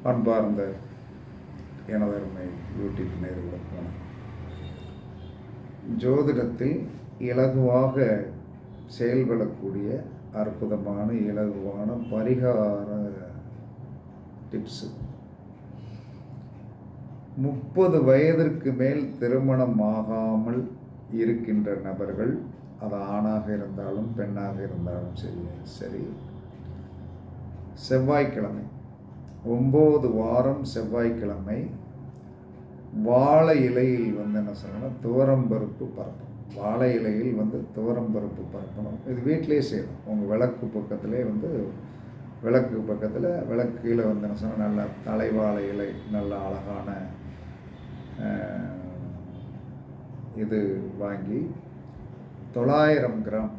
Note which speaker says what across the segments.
Speaker 1: அன்பார்ந்த எனதருமை யூடியூப் நேர்களுக்கு வணக்கம். ஜோதிடத்தில் இலகுவாக செயல்படக்கூடிய அற்புதமான இலகுவான பரிகார டிப்ஸு முப்பது வயதிற்கு மேல் திருமணம் ஆகாமல் இருக்கின்ற நபர்கள் அது ஆணாக இருந்தாலும் பெண்ணாக இருந்தாலும் சரி சரி செவ்வாய்க்கிழமை ஒம்பது வாரம் செவ்வாய்க்கிழமை வாழை இலையில் வந்து என்ன சொல்லணும்னா துவரம்பருப்பு பரப்பணும். வாழை இலையில் வந்து துவரம்பருப்பு பரப்பணும். இது வீட்டிலே செய்யணும். உங்கள் விளக்கு பக்கத்திலே வந்து விளக்கு பக்கத்தில் விளக்கு கீழே வந்து என்ன சொன்னால் நல்ல தலைவாழை இலை நல்ல அழகான இது வாங்கி தொள்ளாயிரம் கிராம்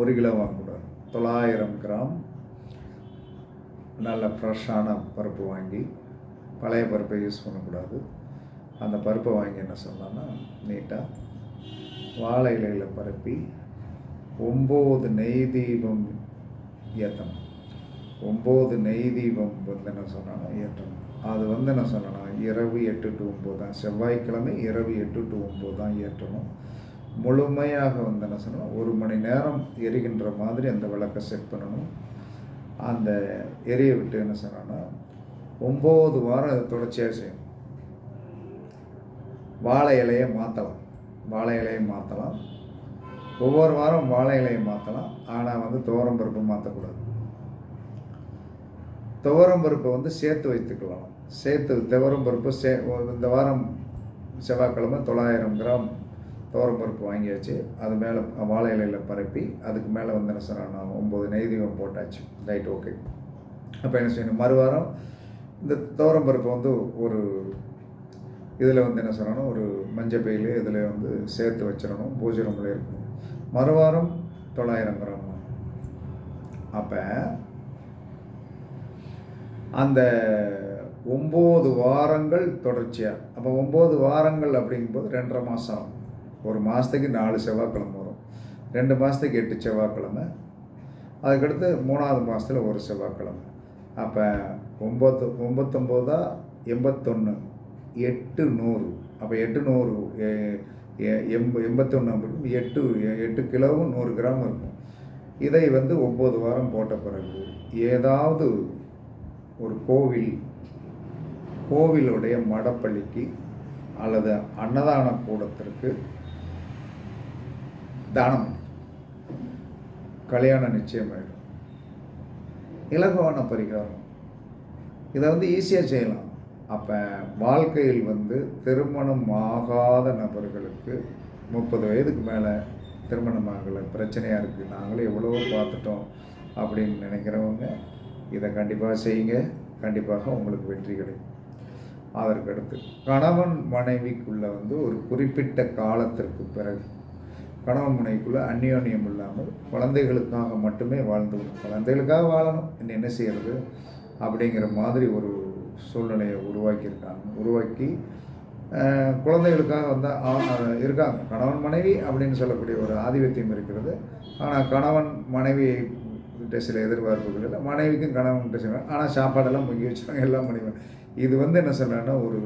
Speaker 1: ஒரு கிலோ வாங்கக்கூடாது. தொள்ளாயிரம் கிராம் நல்ல ஃப்ரெஷ்ஷான பருப்பு வாங்கி பழைய பருப்பை யூஸ் பண்ணக்கூடாது. அந்த பருப்பை வாங்கி என்ன சொன்னோன்னா நீட்டாக வாழை இலையில் பரப்பி ஒம்பது நெய் தீபம் ஏற்றணும் ஒம்பது நெய் தீபம் வந்து என்ன சொன்னான்னா ஏற்றணும். அது வந்து என்ன சொல்லணும் இரவு எட்டு டு ஒம்பது தான். செவ்வாய்க்கிழமை இரவு எட்டு டு ஒம்பது தான் ஏற்றணும். முழுமையாக வந்து என்ன சொன்னால் ஒரு மணி நேரம் எரிகின்ற மாதிரி அந்த விளக்கை செட் பண்ணணும். அந்த எரியை விட்டு என்ன சொன்னோன்னா ஒம்பது வாரம் அதை தொடர்ச்சியாக செய்யணும். வாழை இலையை மாற்றலாம் வாழை இலையை மாற்றலாம் ஒவ்வொரு வாரம் வாழை இலையை மாற்றலாம் ஆனால் வந்து துவரம் பருப்பு மாற்றக்கூடாது துவரம் பருப்பை வந்து சேர்த்து வைத்துக்கலாம் சேர்த்து துவரம் பருப்பு சே இந்த வாரம் செவ்வாய்க்கிழமை தொள்ளாயிரம் கிராம் துவரம் பருப்பு வாங்கியாச்சு. அது மேலே வாழை இலையில் பரப்பி அதுக்கு மேலே வந்து என்ன சொன்னால் ஒம்பது நெய்தீபம் போட்டாச்சு. ரைட் ஓகே அப்போ என்ன செய்யணும்? மறுவாரம் இந்த துவரம் வந்து ஒரு இதில் வந்து என்ன சொல்லணும்? ஒரு மஞ்சள் பெயில் இதில் வந்து சேர்த்து வச்சிடணும். பூஜை ரூமில் இருக்கணும். மறுவாரம் தொள்ளாயிரம் கிராம். அப்போ அந்த ஒம்பது வாரங்கள் தொடர்ச்சியாக அப்போ ஒம்பது வாரங்கள் அப்படிங்கும்போது ரெண்டரை மாதம் ஆகும். ஒரு மாதத்துக்கு நாலு செவ்வாய்க்கிழமை வரும். ரெண்டு மாதத்துக்கு எட்டு செவ்வாய்க்கிழமை. அதுக்கடுத்து மூணாவது மாதத்தில் ஒரு செவ்வாய்க்கிழமை. அப்போ ஒம்பத்து ஒம்பத்தொம்போதா எண்பத்தொன்று எட்டு நூறு. அப்போ எட்டு நூறு எம்ப எண்பத்தொன்று அப்படின்னு எட்டு எட்டு கிலோவும் நூறு கிராம் இருக்கும். இதை வந்து ஒம்பது வாரம் போட்ட பிறகு ஏதாவது ஒரு கோவில் கோவிலுடைய மடப்பள்ளிக்கு அல்லது அன்னதான கூடத்திற்கு தானம் கல்யாணம் நிச்சயமாயிடும். இலகுவான பரிகாரம். இதை வந்து ஈஸியாக செய்யலாம். அப்போ வாழ்க்கையில் வந்து திருமணம் ஆகாத நபர்களுக்கு முப்பது வயதுக்கு மேலே திருமணம் ஆகலை பிரச்சனையாக இருக்குது நாங்களே எவ்வளோ பார்த்துட்டோம் அப்படின்னு நினைக்கிறவங்க இதை கண்டிப்பாக செய்யுங்க. கண்டிப்பாக உங்களுக்கு வெற்றி கிடைக்கும். அதற்கடுத்து கணவன் மனைவிக்குள்ளே வந்து ஒரு குறிப்பிட்ட காலத்திற்கு பிறகு கணவன் முனைக்குள்ளே அந்யோன்யம் இல்லாமல் குழந்தைகளுக்காக மட்டுமே வாழ்ந்து வரும். குழந்தைகளுக்காக வாழணும். இன்னும் என்ன செய்கிறது அப்படிங்கிற மாதிரி ஒரு சூழ்நிலையை உருவாக்கியிருக்காங்க. உருவாக்கி குழந்தைகளுக்காக வந்து இருக்காங்க. கணவன் மனைவி அப்படின்னு சொல்லக்கூடிய ஒரு ஆதிபத்தியம் இருக்கிறது. ஆனால் கணவன் மனைவி கிட்ட சில எதிர்பார்ப்புகள் இல்லை. மனைவிக்கும் கணவன் கிட்ட சில ஆனால் சாப்பாடெல்லாம் முங்கி வச்சுருவாங்க எல்லாம் மனைவி இது வந்து என்ன சொல்கிறேன்னா ஒரு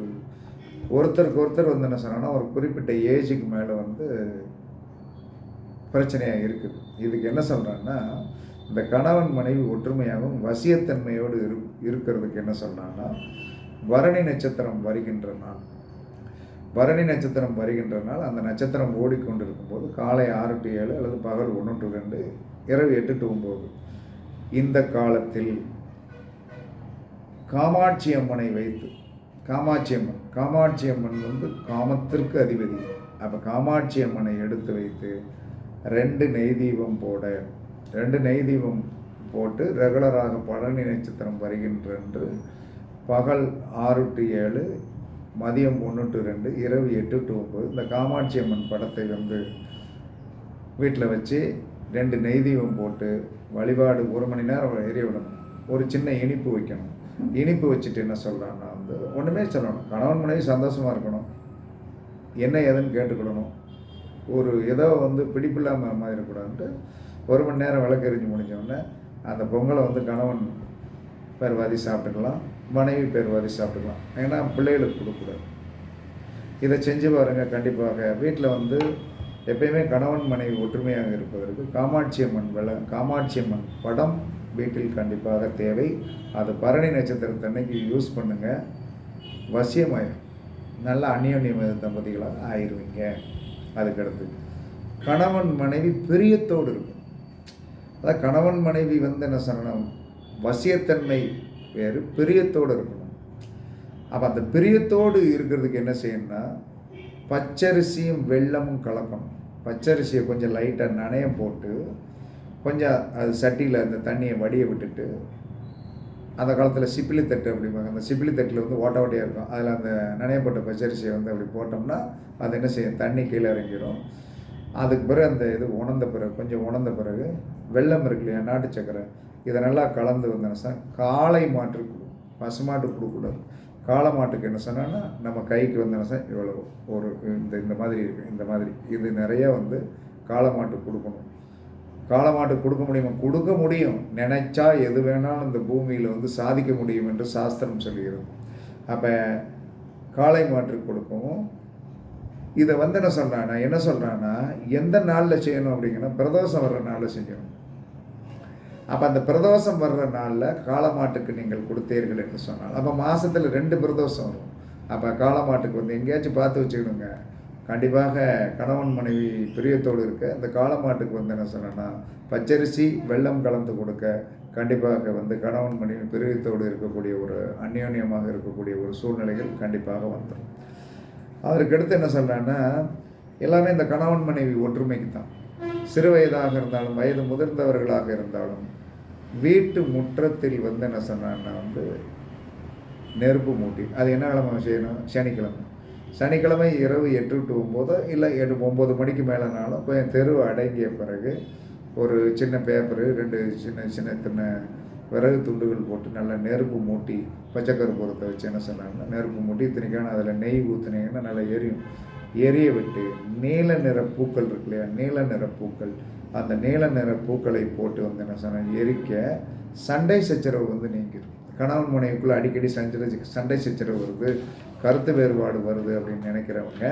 Speaker 1: ஒருத்தருக்கு ஒருத்தர் வந்து என்ன சொன்னால் ஒரு குறிப்பிட்ட ஏஜுக்கு மேலே வந்து பிரச்சனையாக இருக்குது. இதுக்கு என்ன சொல்கிறான்னா இந்த கணவன் மனைவி ஒற்றுமையாகவும் வசியத்தன்மையோடு இரு இருக்கிறதுக்கு என்ன சொல்கிறான்னா பரணி நட்சத்திரம் வருகின்ற நாள். பரணி நட்சத்திரம் வருகின்ற நாள் அந்த நட்சத்திரம் ஓடிக்கொண்டு இருக்கும்போது காலை ஆறு டு ஏழு அல்லது பகல் ஒன்று டு ரெண்டு இரவு எட்டு டு ஒம்பது. இந்த காலத்தில் காமாட்சி அம்மனை வைத்து காமாட்சி அம்மன் காமாட்சி அம்மன் வந்து காமத்திற்கு அதிபதி. அப்போ காமாட்சி அம்மனை எடுத்து வைத்து ரெண்டு நெய் தீபம் போட ரெண்டு நெய் தீபம் போட்டு ரெகுலராக பழனி நட்சத்திரம் வருகின்றன்று பகல் ஆறு டு ஏழு மதியம் ஒன்று டு ரெண்டு இரவு எட்டு டு ஒம்பது இந்த காமாட்சி அம்மன் படத்தை வந்து வீட்டில் வச்சு ரெண்டு நெய் தீபம் போட்டு வழிபாடு ஒரு மணி நேரம் எரிய விடணும். ஒரு சின்ன இனிப்பு வைக்கணும். இனிப்பு வச்சுட்டு என்ன சொல்கிறான்னா வந்து ஒன்றுமே சொல்லணும். கணவன் மனைவி சந்தோஷமாக இருக்கணும். என்ன ஏதுன்னு கேட்டுக்கிடணும் ஒரு ஏதோ வந்து பிடிப்பில்லாமல் மாதிரி கூடாதுன்ட்டு ஒரு மணி நேரம் விளக்கெறிஞ்சு முடிஞ்சோடனே அந்த பொங்கலை வந்து கணவன் பேர் சாப்பிட்டுக்கலாம் மனைவி பேர்வாதி சாப்பிட்டுக்கலாம். ஏன்னா பிள்ளைகளுக்கு கொடுக்கக்கூடாது. இதை செஞ்சு பாருங்கள் கண்டிப்பாக. வீட்டில் வந்து எப்பயுமே கணவன் மனைவி ஒற்றுமையாக இருப்பதற்கு காமாட்சி அம்மன் வில காமாட்சி அம்மன் படம் வீட்டில் கண்டிப்பாக தேவை. அது பரணி நட்சத்திரத்தன்னைக்கு யூஸ் பண்ணுங்கள் வசியமாயிரும். நல்ல அந்யோன்ய தம்பதிகளாக ஆயிடுவீங்க அதுக்கடுத்து கணவன் மனைவி பிரியத்தோடு இருக்கும். அதாவது கணவன் மனைவி வந்து என்ன சொல்லணும்? வசியத்தன்மை வேறு பிரியத்தோடு இருக்கணும். அப்போ அந்த பிரியத்தோடு இருக்கிறதுக்கு என்ன செய்யணும்னா பச்சரிசியும் வெள்ளமும் கலக்கணும். பச்சரிசியை கொஞ்சம் லைட்டாக நனையம் போட்டு கொஞ்சம் அது சட்டியில் அந்த தண்ணியை வடிய விட்டுட்டு அந்த காலத்தில் சிப்பிலி தட்டு அப்படிம்பாங்க. அந்த சிப்பிலி தட்டில் வந்து ஓட்ட ஓட்டையாக இருக்கும். அதில் அந்த நனையப்பட்ட பச்சரிசியை வந்து அப்படி போட்டோம்னா அது என்ன செய்யும்? தண்ணி கீழே இறங்கிடும் அதுக்கு பிறகு அந்த இது உணர்ந்த பிறகு கொஞ்சம் உணர்ந்த பிறகு வெள்ளம் இருக்கு இல்லையா? நாட்டு சக்கரை. இதை நல்லா கலந்து வந்தேன்னு சார் காளை மாட்டுக்கு பசு பசுமாட்டு கொடுக்கூடாது. காளை மாட்டுக்கு என்ன சொன்னோன்னா நம்ம கைக்கு வந்தேன்னு சார் இவ்வளோ ஒரு இந்த இந்த மாதிரி இருக்குது இந்த மாதிரி இது நிறையா வந்து காளை மாட்டுக்கு கொடுக்கணும். காளை மாட்டுக்கு கொடுக்க முடியுமா? கொடுக்க முடியும். நினைச்சா எது வேணாலும் இந்த பூமியில் வந்து சாதிக்க முடியும் என்று சாஸ்திரம் சொல்கிறது. அப்போ காளை மாட்டுக்கு கொடுக்கவும் இதை வந்து என்ன சொல்கிறானா என்ன சொல்கிறான்னா எந்த நாளில் செய்யணும் அப்படிங்கன்னா பிரதோஷம் வர்ற நாளில் செய்யணும். அப்போ அந்த பிரதோஷம் வர்ற நாளில் காளமாட்டுக்கு நீங்கள் கொடுத்தீர்கள் என்று சொன்னால் அப்போ மாதத்தில் ரெண்டு பிரதோஷம் வரும். அப்போ காளமாட்டுக்கு வந்து எங்கேயாச்சும் பார்த்து வச்சுக்கணுங்க. கண்டிப்பாக கணவன் மனைவி பிரியத்தோடு இருக்க இந்த காலமாட்டுக்கு வந்து என்ன சொன்னேன்னா பச்சரிசி வெள்ளம் கலந்து கொடுக்க கண்டிப்பாக வந்து கணவன் மனைவி பிரியத்தோடு இருக்கக்கூடிய ஒரு அந்யோன்யமாக இருக்கக்கூடிய ஒரு சூழ்நிலைகள் கண்டிப்பாக வந்துடும். அதற்கடுத்து என்ன சொல்கிறேன்னா எல்லாமே இந்த கணவன் மனைவி ஒற்றுமைக்கு தான். சிறு வயதாக இருந்தாலும் வயது முதிர்ந்தவர்களாக இருந்தாலும் வீட்டு முற்றத்தில் வந்து என்ன சொன்னான்னா வந்து நெருப்பு மூட்டி அது என்ன கிழமை செய்யணும்? சனிக்கிழமை. சனிக்கிழமை இரவு எட்டு டு ஒம்போதோ இல்லை எட்டு ஒம்பது மணிக்கு மேலேனாலும் கொஞ்சம் தெரு அடங்கிய பிறகு ஒரு சின்ன பேப்பரு ரெண்டு சின்ன சின்ன சின்ன விறகு துண்டுகள் போட்டு நல்லா நெருப்பு மூட்டி பச்சைக்கருப்பூரத்தை வச்சு என்ன சொன்னாங்கன்னா நெருப்பு மூட்டி இத்தனைக்கான அதில் நெய் ஊற்றுனீங்கன்னா நல்லா எரியும். எரிய விட்டு நீல நிற பூக்கள் இருக்கு இல்லையா நீல நிற பூக்கள் அந்த நீல நிற பூக்களை போட்டு வந்து என்ன சொன்னால் எரிக்க சண்டை சச்சரவு வந்து நீங்கிடும். கணவன் மனைவிக்குள்ளே அடிக்கடி சஞ்சர சண்டை சச்சரவு வருது கருத்து வேறுபாடு வருது அப்படின்னு நினைக்கிறவங்க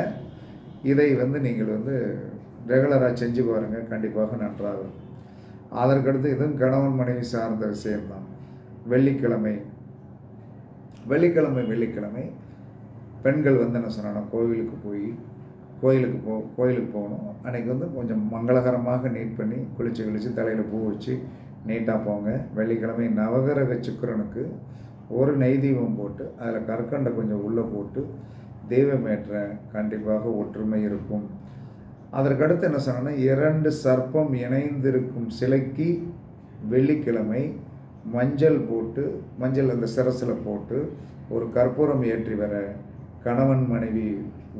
Speaker 1: இதை வந்து நீங்கள் வந்து ரெகுலராக செஞ்சு பாருங்கள் கண்டிப்பாக நன்றாக இருக்கும் அதற்கடுத்து இதுவும் கணவன் மனைவி சார்ந்த விஷயம்தான். வெள்ளிக்கிழமை வெள்ளிக்கிழமை வெள்ளிக்கிழமை பெண்கள் வந்து என்ன சொன்னாங்கன்னா கோவிலுக்கு போய் கோயிலுக்கு போ கோயிலுக்கு போகணும். அன்றைக்கி வந்து கொஞ்சம் மங்களகரமாக நீட் பண்ணி குளித்து குளித்து தலையில் பூ வச்சு நீட்டாக போங்க வெள்ளிக்கிழமை நவகிரக சுக்கரனுக்கு ஒரு நெய் தீபம் போட்டு அதில் கற்கண்டை கொஞ்சம் உள்ளே போட்டு தெய்வமேற்ற கண்டிப்பாக ஒற்றுமை இருக்கும். அதற்கடுத்து என்ன சொன்னேன்னா இரண்டு சர்ப்பம் இணைந்திருக்கும் சிலைக்கு வெள்ளிக்கிழமை மஞ்சள் போட்டு மஞ்சள் அந்த சிரசில் போட்டு ஒரு கற்பூரம் ஏற்றி வர கணவன் மனைவி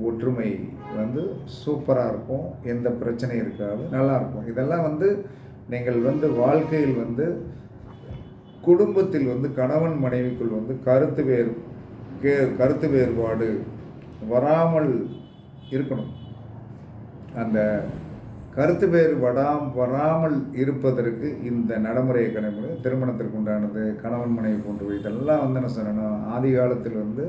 Speaker 1: ஒற்றுமை வந்து சூப்பராக இருக்கும். எந்த பிரச்சனையும் இருக்காது. நல்லாயிருக்கும் இதெல்லாம் வந்து நீங்கள் வந்து வாழ்க்கையில் வந்து குடும்பத்தில் வந்து கணவன் மனைவிக்குள் வந்து கருத்து வேறு கே கருத்து வேறுபாடு வராமல் இருக்கணும். அந்த கருத்து வேறு வடாம் வராமல் இருப்பதற்கு இந்த நடைமுறையை கடைமுறை திருமணத்திற்கு உண்டானது கணவன் மனைவி போன்று இதெல்லாம் வந்து என்ன சொல்லணும்? ஆதி காலத்தில் வந்து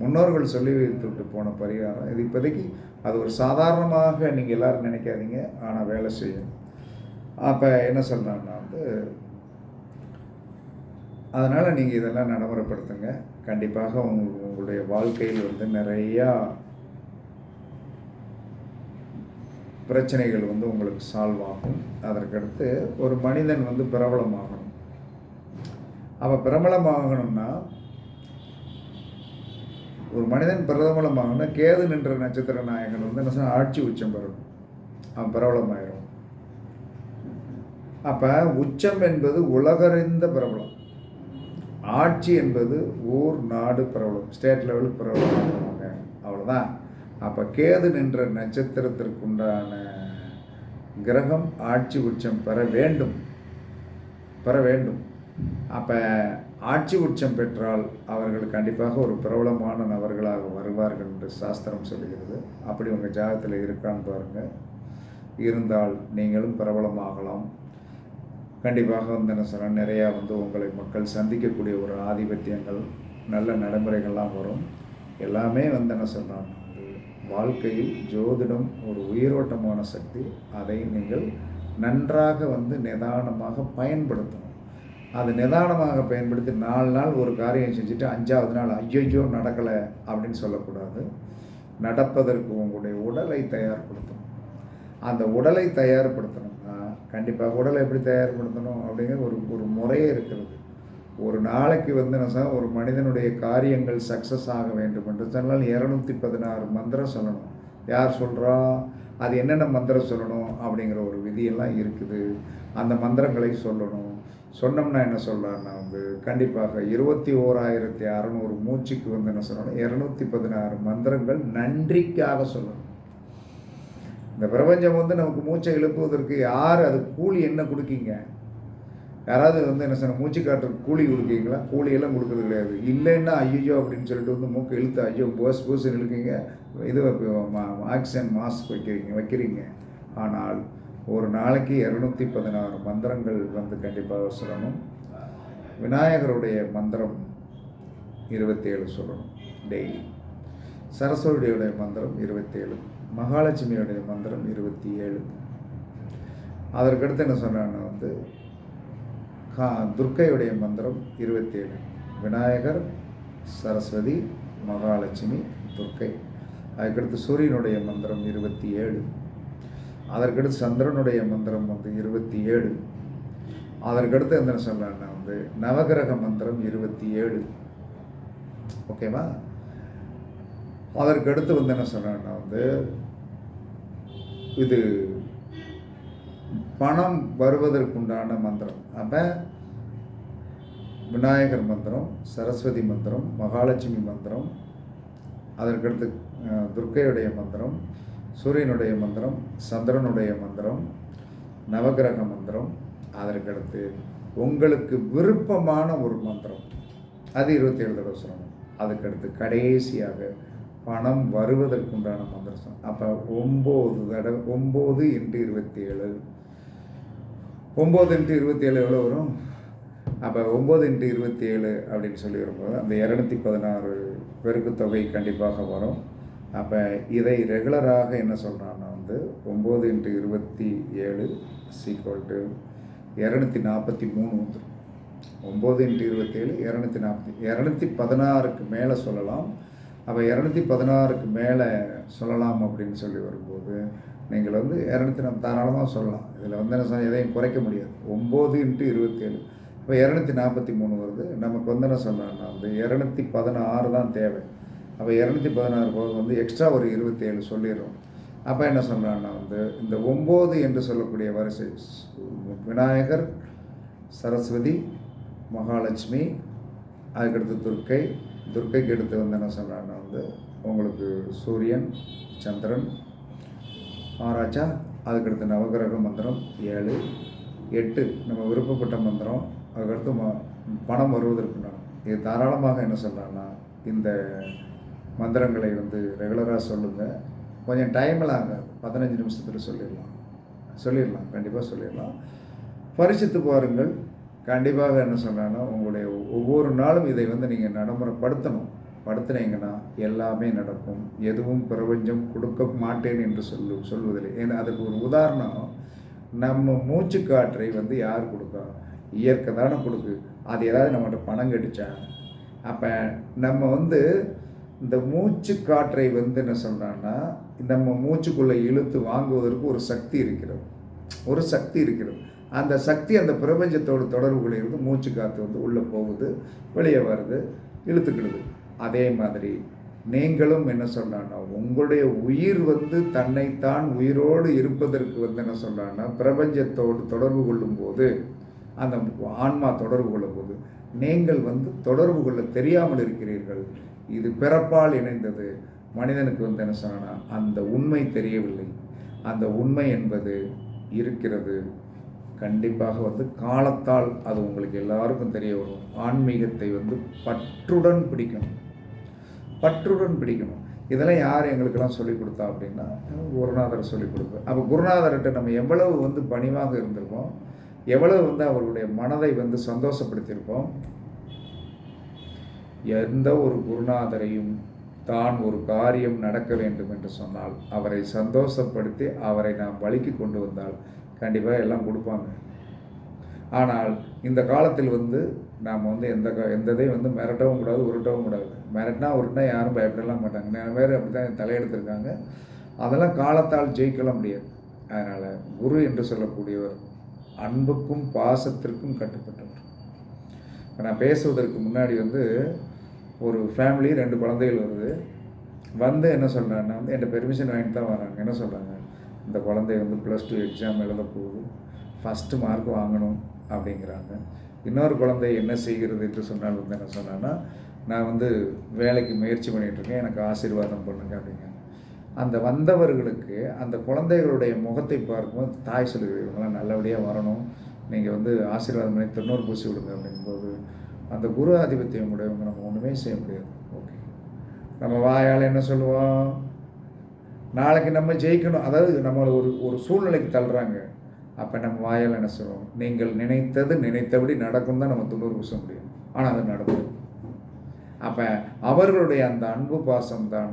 Speaker 1: முன்னோர்கள் சொல்லி வைத்து விட்டு போன பரிகாரம். இது இப்போதைக்கு அது ஒரு சாதாரணமாக நீங்கள் எல்லோரும் நினைக்காதீங்க. ஆனால் வேலை செய்யும் அப்போ என்ன சொல்கிறேன்னா வந்து அதனால் நீங்கள் இதெல்லாம் நடைமுறைப்படுத்துங்க. கண்டிப்பாக உங்கள் உங்களுடைய வாழ்க்கையில் வந்து நிறையா பிரச்சனைகள் வந்து உங்களுக்கு சால்வ் ஆகும். அதற்கடுத்து ஒரு மனிதன் வந்து பிரபலமாகணும். அப்போ பிரபலமாகணும்னா ஒரு மனிதன் பிரபலமாகணும்னா கேது நின்ற நட்சத்திர நாயகன் வந்து என்ன சொன்னால் ஆட்சி உச்சம் பெறணும். அவன் பிரபலமாயிரும். அப்போ உச்சம் என்பது உலகறிந்த பிரபலம். ஆட்சி என்பது ஊர் நாடு பிரபலம். ஸ்டேட் லெவலுக்கு பிரபலம் பண்ணுவாங்க. அவ்வளோதான் அப்போ கேது நின்ற நட்சத்திரத்திற்குண்டான கிரகம் ஆட்சி உச்சம் பெற வேண்டும். பெற வேண்டும். அப்போ ஆட்சி உச்சம் பெற்றால் அவர்கள் கண்டிப்பாக ஒரு பிரபலமான நபர்களாக வருவார்கள் என்று சாஸ்திரம் சொல்கிறது அப்படி உங்கள் ஜாதகத்தில் இருக்கான்னு பாருங்கள் இருந்தால் நீங்களும் பிரபலமாகலாம். கண்டிப்பாக வந்து என்ன நிறையா வந்து உங்களை மக்கள் சந்திக்கக்கூடிய ஒரு ஆதிபத்தியங்கள் நல்ல நடைமுறைகள்லாம் வரும். எல்லாமே வந்து என்ன சொல்கிறாங்க வாழ்க்கையில் ஜோதிடம் ஒரு உயிரோட்டமான சக்தி. அதை நீங்கள் நன்றாக வந்து நிதானமாக பயன்படுத்தணும். அது நிதானமாக பயன்படுத்தி நாலு நாள் ஒரு காரியம் செஞ்சுட்டு அஞ்சாவது நாள் ஐயோ நடக்கலை அப்படின்னு சொல்லக்கூடாது. நடப்பதற்கு உங்களுடைய உடலை தயார்படுத்தணும். அந்த உடலை தயார்படுத்தணும். கண்டிப்பாக உடலை எப்படி தயார்படுத்தணும் அப்படிங்கிற ஒரு ஒரு முறையே இருக்கிறது. ஒரு நாளைக்கு வந்து என்ன சார் ஒரு மனிதனுடைய காரியங்கள் சக்ஸஸ் ஆக வேண்டும் என்று சொன்னால் இரநூத்தி பதினாறு மந்திரம் சொல்லணும். யார் சொல்கிறா அது என்னென்ன மந்திரம் சொல்லணும் அப்படிங்கிற ஒரு விதியெல்லாம் இருக்குது. அந்த மந்திரங்களை சொல்லணும். சொன்னோம்னா என்ன சொல்லலாம்னா வந்து கண்டிப்பாக இருபத்தி ஓராயிரத்தி அறநூறு மூச்சுக்கு வந்து என்ன சொல்லணும்? இரநூத்தி பதினாறு மந்திரங்கள் நன்றிக்காக சொல்லணும். இந்த பிரபஞ்சம் வந்து நமக்கு மூச்சை எழுப்புவதற்கு யார் அது கூலி என்ன கொடுக்கீங்க? யாராவது வந்து என்ன சொன்ன மூச்சு காட்டுறதுக்கு கூலி கொடுக்கீங்களா? கூலியெல்லாம் கொடுக்குறது கிடையாது. இல்லைன்னா ஐயோ அப்படின்னு சொல்லிட்டு வந்து மூக்கு இழுத்து ஐயோ போஸ் போஸ் இழுக்கீங்க. இது ஆக்சிஜன் மாஸ்க் வைக்கிறீங்க வைக்கிறீங்க. ஆனால் ஒரு நாளைக்கு இரநூத்தி பதினாறு மந்திரங்கள் வந்து கண்டிப்பாக சொல்லணும். விநாயகருடைய மந்திரம் இருபத்தேழு சொல்லணும் டெய்லி. சரஸ்வதியுடைய மந்திரம் இருபத்தேழு. மகாலட்சுமியுடைய மந்திரம் இருபத்தி ஏழு. அதற்கடுத்து என்ன சொன்னான்னா வந்து கா துர்க்கையுடைய மந்திரம் இருபத்தேழு விநாயகர் சரஸ்வதி மகாலட்சுமி துர்க்கை. அதுக்கடுத்து சூரியனுடைய மந்திரம் இருபத்தி ஏழு. அதற்கடுத்து சந்திரனுடைய மந்திரம் வந்து இருபத்தி ஏழு. அதற்கடுத்து என்ன சொல்லலான்னா வந்து நவகிரக மந்திரம் இருபத்தி ஏழு. ஓகேவா? அதற்கடுத்து வந்து என்ன சொல்கிறேன்னா வந்து இது பணம் வருவதற்குண்டான மந்திரம். அப்போ விநாயகர் மந்திரம் சரஸ்வதி மந்திரம் மகாலட்சுமி மந்திரம் அதற்கடுத்து துர்க்கையுடைய மந்திரம் சூரியனுடைய மந்திரம் சந்திரனுடைய மந்திரம் நவகிரக மந்திரம் அதற்கடுத்து உங்களுக்கு விருப்பமான ஒரு மந்திரம். அது இருபத்தி ஏழு தடவை சொல்லணும். அதுக்கடுத்து கடைசியாக பணம் வருவதற்குண்டான மந்திரசம். அப்போ ஒம்பது தடவை ஒம்பது இன்ட்டு இருபத்தி ஏழு ஒம்பது இன்ட்டு இருபத்தி ஏழு எவ்வளோ வரும்? அப்போ ஒம்பது இன்ட்டு இருபத்தி ஏழு அப்படின்னு சொல்லி வரும்போது அந்த இரநூத்தி பதினாறு பெருக்கு தொகை கண்டிப்பாக வரும். அப்போ இதை ரெகுலராக என்ன சொல்கிறான்னா வந்து ஒம்பது இன்ட்டு இருபத்தி ஏழு சீக்வல் டு இரநூத்தி நாற்பத்தி மூணு வந்துடும் ஒம்பது இன்ட்டு இருபத்தேழு இரநூத்தி நாற்பத்தி இரநூத்தி பதினாறுக்கு மேலே சொல்லலாம். அப்போ இரநூத்தி பதினாறுக்கு மேலே சொல்லலாம் அப்படின்னு சொல்லி வரும்போது நீங்கள் வந்து இரநூத்தி நம்ம தாராளமாக சொல்லலாம். இதில் வந்து என்ன எதையும் குறைக்க முடியாது. ஒம்பது இன்ட்டு இருபத்தேழு. இப்போ இரநூத்தி நாற்பத்தி மூணு வருது. நமக்கு வந்து என்ன சொல்லலாம்னா வந்து இரநூத்தி பதினாறு தான் தேவை. அப்போ இரநூத்தி பதினாறு போது வந்து எக்ஸ்ட்ரா ஒரு இருபத்தேழு சொல்லிடுறோம். அப்போ என்ன சொல்கிறான்னா வந்து இந்த ஒம்பது என்று சொல்லக்கூடிய வரிசை விநாயகர் சரஸ்வதி மகாலட்சுமி அதுக்கடுத்து துர்க்கை துர்க்கைக்கு எடுத்து வந்து என்ன சொன்னான்னா வந்து உங்களுக்கு சூரியன் சந்திரன் ஆராய்ச்சா? அதுக்கடுத்து நவகிரக மந்திரம் ஏழு. எட்டு நம்ம விருப்பப்பட்ட மந்திரம். அதுக்கடுத்து ம பணம் வருவதற்கு இது தாராளமாக என்ன சொல்கிறான்னா இந்த மந்திரங்களை வந்து ரெகுலராக சொல்லுங்கள் கொஞ்சம் டைமில் ஆகாது. பதினஞ்சு நிமிஷத்தில் சொல்லிடலாம். சொல்லிடலாம். கண்டிப்பாக சொல்லிடலாம். பரிசித்து பாருங்கள். கண்டிப்பாக என்ன சொல்கிறேன்னா உங்களுடைய ஒவ்வொரு நாளும் இதை வந்து நீங்கள் நடைமுறைப்படுத்தணும். படுத்துனீங்கன்னா எல்லாமே நடக்கும். எதுவும் பிரபஞ்சம் கொடுக்க மாட்டேன் என்று சொல்லு சொல்வதில்லை. ஏன்னா அதுக்கு ஒரு உதாரணம் நம்ம மூச்சு காற்றை வந்து யார் கொடுக்கா? இயற்கை தானே கொடுக்கு. அது ஏதாவது நம்மகிட்ட பணம் கடிச்சா அப்போ நம்ம வந்து இந்த மூச்சு காற்றை வந்து என்ன சொல்கிறான்னா நம்ம மூச்சுக்குள்ளே இழுத்து வாங்குவதற்கு ஒரு சக்தி இருக்கிறது. ஒரு சக்தி இருக்கிறது. அந்த சக்தி அந்த பிரபஞ்சத்தோட தொடர்புகளில் இருந்து மூச்சு காற்று வந்து உள்ளே போகுது வெளியே வருது இழுத்துக்கிடுது. அதே மாதிரி நீங்களும் என்ன சொன்னான்னா உங்களுடைய உயிர் வந்து தன்னைத்தான் உயிரோடு இருப்பதற்கு வந்து என்ன சொன்னான்னா பிரபஞ்சத்தோடு தொடர்பு கொள்ளும் போது அந்த ஆன்மா தொடர்பு கொள்ளும் போது நீங்கள் வந்து தொடர்பு கொள்ள தெரியாமல் இருக்கிறீர்கள். இது பிறப்பால் இணைந்தது. மனிதனுக்கு வந்து என்ன சொன்னா அந்த உண்மை தெரியவில்லை. அந்த உண்மை என்பது இருக்கிறது. கண்டிப்பாக வந்து காலத்தால் அது உங்களுக்கு எல்லாருக்கும் தெரிய வரும். ஆன்மீகத்தை வந்து பற்றுடன் பிடிக்கணும். பற்றுடன் பிடிக்கணும். இதெல்லாம் யார் எங்களுக்கெல்லாம் சொல்லிக் கொடுத்தா அப்படின்னா குருநாதர் சொல்லிக் கொடுப்பேன் அப்போ குருநாதர்கிட்ட நம்ம எவ்வளவு வந்து பணிவாக இருந்திருக்கோம் எவ்வளவு வந்து அவருடைய மனதை வந்து சந்தோஷப்படுத்தியிருப்போம் எந்த ஒரு குருநாதரையும் தான் ஒரு காரியம் நடக்க வேண்டும் என்று சொன்னால் அவரை சந்தோஷப்படுத்தி அவரை நாம் வழிக்கு கொண்டு வந்தால் கண்டிப்பாக எல்லாம் கொடுப்பாங்க. ஆனால் இந்த காலத்தில் வந்து நாம் வந்து எந்த க எந்த இதையும் வந்து மிரட்டவும் கூடாது உருட்டவும் கூடாது. மிரட்டினா உருட்டினா யாரும் பயப்படலாம் மாட்டாங்க. நிறைய பேர் அப்படி தான் தலையெடுத்திருக்காங்க. அதெல்லாம் காலத்தால் ஜெயிக்கலாம் முடியாது. அதனால் குரு என்று சொல்லக்கூடியவர் அன்புக்கும் பாசத்திற்கும் கட்டுப்பட்டவர். இப்போ நான் பேசுவதற்கு முன்னாடி வந்து ஒரு ஃபேமிலி ரெண்டு குழந்தைகள் வருது. வந்து என்ன சொல்கிறாங்கன்னா வந்து என்கிட்ட பெர்மிஷன் வாங்கிட்டு தான் வராங்க. என்ன சொல்கிறாங்க இந்த குழந்தை வந்து ப்ளஸ் டூ எக்ஸாம் எழுத போகுது. ஃபஸ்ட்டு மார்க் வாங்கணும் அப்படிங்கிறாங்க. இன்னொரு குழந்தை என்ன செய்கிறது என்று சொன்னால் வந்து என்ன சொன்னான்னா நான் வந்து வேலைக்கு முயற்சி பண்ணிகிட்ருக்கேன் எனக்கு ஆசீர்வாதம் பண்ணுங்க அப்படிங்க அந்த வந்தவர்களுக்கு அந்த குழந்தைகளுடைய முகத்தை பார்க்கும்போது தாய் சொல்லுகிறது இவங்களாம் நல்லபடியாக வரணும். நீங்கள் வந்து ஆசீர்வாதம் பண்ணி தொண்ணூறு பூசி விடுங்க அப்படிங்கும்போது அந்த குரு ஆதிபத்தியம் உடையவங்க நம்ம ஒன்றுமே செய்ய முடியாது. ஓகே நம்ம வாயால் என்ன சொல்லுவோம்? நாளைக்கு நம்ம ஜெயிக்கணும். அதாவது நம்மளை ஒரு ஒரு சூழ்நிலைக்கு தள்ளுறாங்க. அப்போ நம்ம வாயால் என்ன சொல்லுவோம்? நீங்கள் நினைத்தது நினைத்தபடி நடக்கும் தான் நம்ம தொண்ணூறு பூச முடியும். ஆனால் அது நடந்தது. அப்போ அவர்களுடைய அந்த அன்பு பாசம் தான்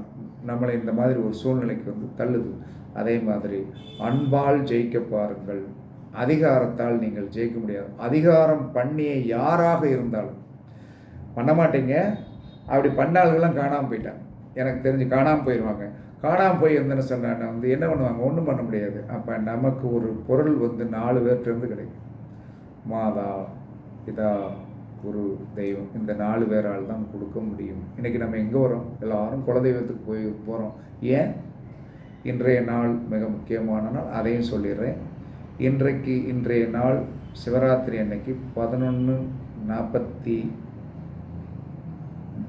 Speaker 1: நம்மளை இந்த மாதிரி ஒரு சூழ்நிலைக்கு வந்து தள்ளுது. அதே மாதிரி அன்பால் ஜெயிக்க பாருங்கள். அதிகாரத்தால் நீங்கள் ஜெயிக்க முடியாது. அதிகாரம் பண்ணிய யாராக இருந்தாலும். பண்ண மாட்டீங்க. அப்படி பண்ண ஆளுகள்லாம் காணாமல் போயிட்டாங்க. எனக்கு தெரிஞ்சு காணாமல் போயிடுவாங்க காணாமல் போய் இருந்தேன்னு சொன்னா வந்து என்ன பண்ணுவாங்க? ஒன்றும் பண்ண முடியாது. அப்போ நமக்கு ஒரு பொருள் வந்து நாலு பேர்கிட்டருந்து கிடைக்கும். மாதா இதா குரு தெய்வம். இந்த நாலு பேரால் தான் கொடுக்க முடியும். இன்றைக்கி நம்ம எங்கே வரோம்? எல்லாரும் குலதெய்வத்துக்கு போய் போகிறோம் ஏன்? இன்றைய நாள் மிக முக்கியமான நாள். அதையும் சொல்லிடுறேன். இன்றைக்கு இன்றைய நாள் சிவராத்திரி அன்னைக்கு பதினொன்று நாற்பத்தி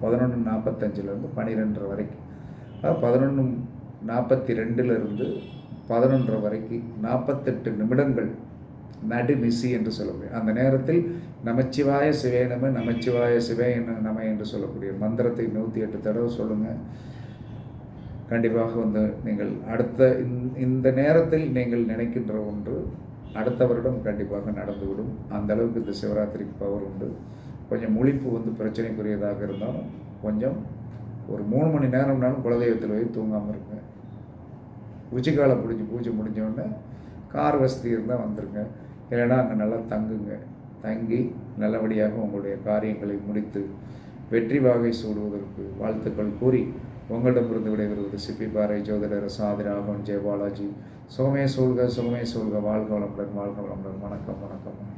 Speaker 1: பதினொன்று நாற்பத்தஞ்சிலேருந்து பன்னிரெண்டரை வரைக்கும். பதினொன்று நாற்பத்தி ரெண்டுலேருந்து பதினொன்றரை வரைக்கும் நாற்பத்தெட்டு நிமிடங்கள் நடுநிசி என்று சொல்லக்கூடிய அந்த நேரத்தில் நமச்சிவாய சிவே நம நமச்சிவாய சிவே நம என்று சொல்லக்கூடிய மந்திரத்தை நூற்றி எட்டு தடவை சொல்லுங்கள் கண்டிப்பாக வந்து நீங்கள் அடுத்த இந்த நேரத்தில் நீங்கள் நினைக்கின்ற ஒன்று அடுத்த வருடம் கண்டிப்பாக நடந்துவிடும். அந்த அளவுக்கு இந்த சிவராத்திரிக்கு பவர் உண்டு. கொஞ்சம் முழிப்பு வந்து பிரச்சனைக்குரியதாக இருந்தாலும் கொஞ்சம் ஒரு மூணு மணி நேரம்னாலும் குலதெய்வத்தில் போய் தூங்காமல் இருங்க. உச்சிக்காலை பிடிச்சி பூஜை முடிஞ்சோடனே கார் வசதி இருந்தால் வந்துருங்க. இல்லைன்னா அங்கே நல்லா தங்குங்க. தங்கி நல்லபடியாக உங்களுடைய காரியங்களை முடித்து வெற்றி வாகை சூடுவதற்கு வாழ்த்துக்கள் கூறி உங்களிடமிருந்து விடைபெறுவது சிப்பி பாறை ஜோதிடர் சாதி ராகவன் ஜெயபாலாஜி சுகமே சூழ்க சுகமே சூழ்க. வாழ்க வளமுடன் வாழ்க வளமுடன். வணக்கம் வணக்கம் வணக்கம்.